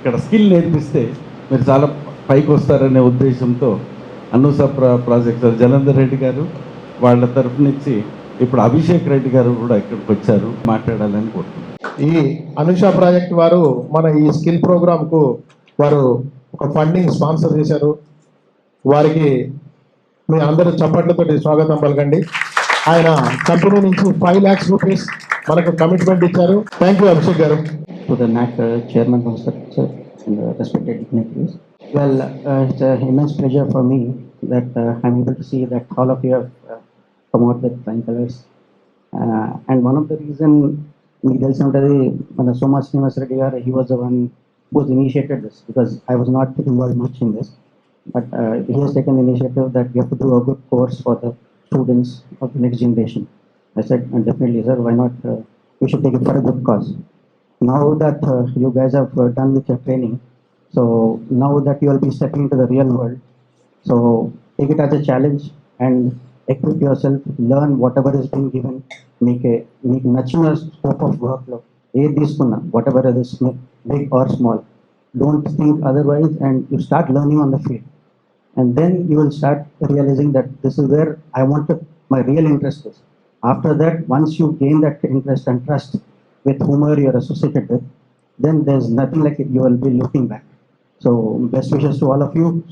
ఇక్కడ స్కిల్ నేర్పిస్తే మీరు చాలా పైకి వస్తారనే ఉద్దేశంతో ప్రా ప్రాజెక్ట్ జలంధర్ రెడ్డి గారు వాళ్ళ తరఫు నుంచి ఇప్పుడు అభిషేక్ రెడ్డి గారు కూడా ఇక్కడికి వచ్చారు మాట్లాడాలని కోరుతున్నాను ఈ అనుష ప్రాజెక్ట్ వారు మన ఈ స్కిల్ ప్రోగ్రామ్కు వారు ఒక ఫండింగ్ స్పాన్సర్ చేశారు. వారికి మీ అందరూ చప్పట్లతో స్వాగతం పలకండి. ఆయన కంపెనీ నుంచి ఫైవ్ ల్యాక్స్ రూపీస్ మనకు కమిట్మెంట్ ఇచ్చారు. థ్యాంక్ యూ అభిషేక్ గారు. Uh, chairman Sir, and uh, respected dignitaries. Well, uh, it's an immense pleasure for me that uh, I'm able to see that all of you have come out with fine colors. Uh, and one of the reasons, Nidal Samtari, Soma famous Reddy, he was the one who initiated this because I was not involved much in this. But uh, he has taken the initiative that we have to do a good course for the students of the next generation. I said, uh, definitely, sir, why not? we should take it for a good cause Now that uh, you guys have uh, done with your training, so now that you will be stepping into the real world, so take it as a challenge and equip yourself, learn whatever is being given, make a make నచ్చిన scope of work లో ఏది తీసుకున్నా whatever it is big or small, don't think otherwise and you start learning on the field. And then you will start realizing that this is where I want to, my real interest is. After that, once you gain that interest and trust with whomever you're associated with, then there's nothing like it, you will be looking back. So best wishes to all of you.